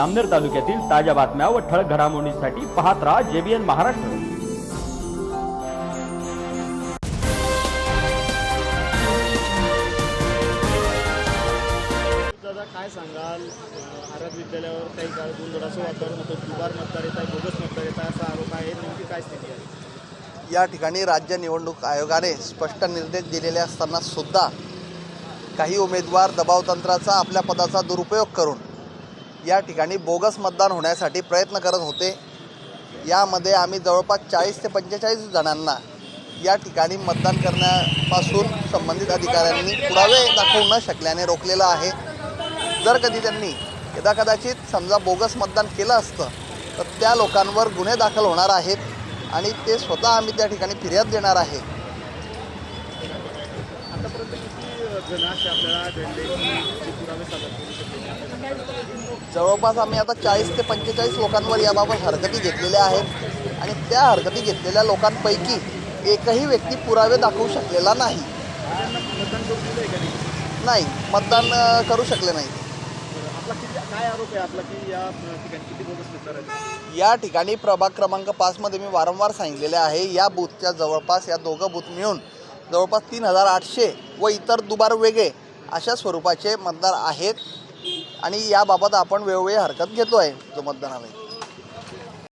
आमनेर तालुक्यातील ताज्या बातम्या व ठळक घडामोडींसाठी पाहत राहा जेबीएन महाराष्ट्र. दादा काय सांगाल? अं, आरत विद्यालयावर काही काळ गोंधळाचं वातावरण होतं. दुबार मतदार येत आहे बोगस मतदार येत आहे असा आरोप आहे. नेमकी काय स्थिती आहे? या ठिकाणी राज्य निवडणूक आयोगाने स्पष्ट निर्देश दिलेले असताना सुद्धा काही उमेदवार दबावतंत्राचा आपल्या पदाचा दुरुपयोग करून या ठिकाणी बोगस मतदान होण्यासाठी प्रयत्न करत होते. यामध्ये आम्ही जवळपास चाळीस ते पंचेचाळीस जणांना या ठिकाणी मतदान करण्यापासून संबंधित अधिकाऱ्यांनी पुरावे दाखवू न शकल्याने रोखलेलं आहे. जर कधी त्यांनी यदा कदाचित समजा बोगस मतदान केलं असतं तर त्या लोकांवर गुन्हे दाखल होणार आहेत आणि ते स्वतः आम्ही त्या ठिकाणी फिर्याद देणार आहे. आतापर्यंत किती जण असे आपल्याला जवळपास आम्ही आता चाळीस ते पंचेचाळीस लोकांवर याबाबत हरकती घेतलेल्या आहेत. आणि त्या हरकती घेतलेल्या लोकांपैकी एकही व्यक्ती पुरावे दाखवू शकलेला नाही. नाही मतदान करू शकले नाही. या ठिकाणी या ठिकाणी प्रभाग क्रमांक पाचमध्ये मी वारंवार सांगितलेले आहे. या बूथच्या जवळपास या दोघं बूथ मिळून जवळपास तीन हजार आठशे व इतर दुबार वेगळे अशा स्वरूपाचे मतदार आहेत आणि याबाबत आपण वेळोवेळी हरकत घेतो आहे जो मतदानालय